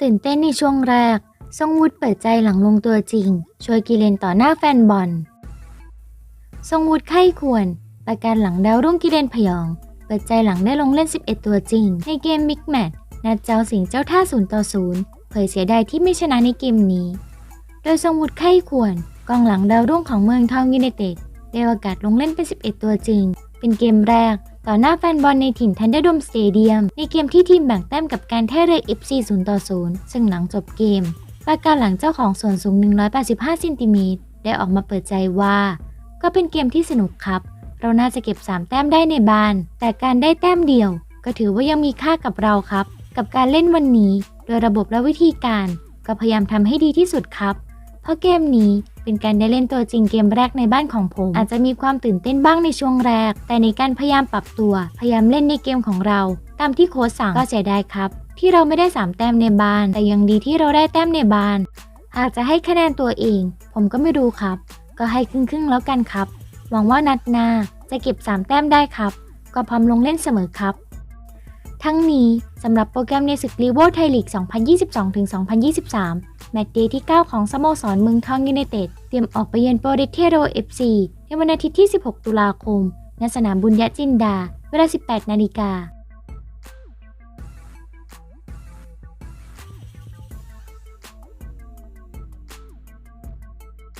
ตื่นเต้นในช่วงแรกทรงวุฒเปิดใจหลังลงตัวจริง ช่วยกิเลนต่อหน้าแฟนบอลทรงวุฒไข้ควร ประกันหลังดาวรุ่งกิเลนพยอง เปิดใจหลังได้ลงเล่น 11 ตัวจริง ในเกมมิกแมตนัดเจ้าสิงเจ้าท่า0ต่อ0เผยเสียดายที่ไม่ชนะในเกมนี้ โดยทรงวุฒิไข้ควรกองหลังดาวรุ่งของเมืองทองยูไนเต็ดได้โอกาสลงเล่นเป็น 11 ตัวจริง เป็นเกมแรก ต่อหน้าแฟนบอลในถิ่นทันเดอร์ดมสเตเดียมในเกมที่ทีมแบ่งแต้มกับการแท่เรือ FC 0ต่อ0ซึ่งหลังจบเกมประการหลังเจ้าของส่วนสูง 185เซนติเมตรได้ออกมาเปิดใจว่า ก็เป็นเกมที่สนุกครับ เราน่าจะเก็บ 3 แต้มได้ในบ้าน แต่การได้แต้มเดียว ก็ถือว่ายังมีค่ากับเราครับ กับการเล่นวันนี้ โดยระบบและวิธีการ ก็พยายามทำให้ดีที่สุดครับ เพราะเกมนี้ เป็นการได้เล่นตัวจริงเกมแรกในบ้านของผม อาจจะมีความตื่นเต้นบ้างในช่วงแรก แต่ในการพยายามปรับตัว พยายามเล่นในเกมของเรา ตามที่โค้ชสั่งก็เสียดายครับ ที่เราไม่ได้ 3 แต้มในบ้าน แต่ยังดีที่เราได้แต้มในบ้านหากจะให้คะแนนตัวเอง ผมก็ไม่รู้ครับ ก็ให้ครึ่งๆแล้วกันครับ หวังว่านัดหน้าจะเก็บ 3 แต้มได้ครับ ก็พร้อมลงเล่นเสมอครับ ทั้งนี้สำหรับโปรแกรมในศึกลีโวไทยลีก 2022-2023 แมตช์เดย์ที่ 9 ของสโมสรเมืองทองยูไนเต็ดเตรียมออกไปเยือนโปรเดเทโรเอฟซีในวันอาทิตย์ที่ 16 ตุลาคม ณ สนามบุญยะจินดา เวลา 18 นาฬิกา